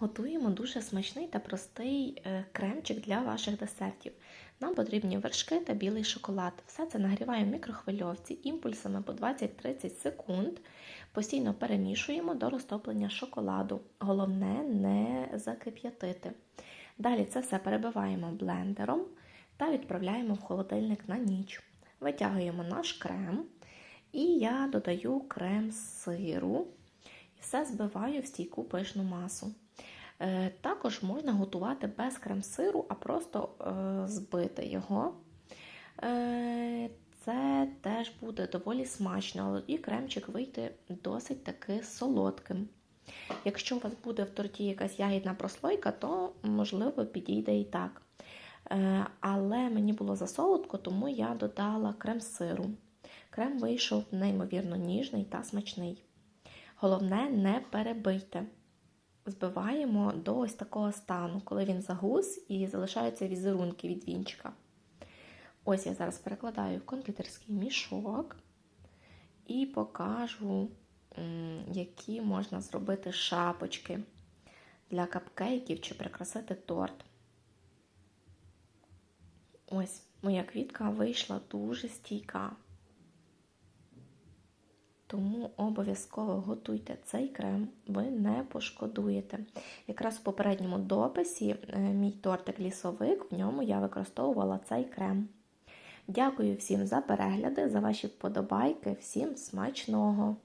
Готуємо дуже смачний та простий е, кремчик для ваших десертів. Нам потрібні вершки та білий шоколад. Все це нагріваємо в мікрохвильовці імпульсами по 20-30 секунд. Постійно перемішуємо до розтоплення шоколаду. Головне не закип'ятити. Далі це все перебиваємо блендером та відправляємо в холодильник на ніч. Витягуємо наш крем, і я додаю крем з сиру. І все збиваю в стійку пишну масу. Е, Також можна готувати без крем-сиру, а просто е, збити його. Е, Це теж буде доволі смачно, але і кремчик вийде досить таки солодким. Якщо у вас буде в торті якась ягідна прослойка, то можливо підійде і так. Але мені було засолодко, тому я додала крем-сиру. Крем вийшов неймовірно ніжний та смачний. Головне, не перебийте. Збиваємо до ось такого стану, коли він загус і залишаються візерунки від вінчика. Ось я зараз перекладаю в кондитерський мішок і покажу, які можна зробити шапочки для капкейків чи прикрасити торт. Ось моя квітка вийшла дуже стійка. Тому обов'язково готуйте цей крем, ви не пошкодуєте. Якраз в попередньому дописі мій тортик лісовик, в ньому я використовувала цей крем. Дякую всім за перегляди, за ваші вподобайки, всім смачного!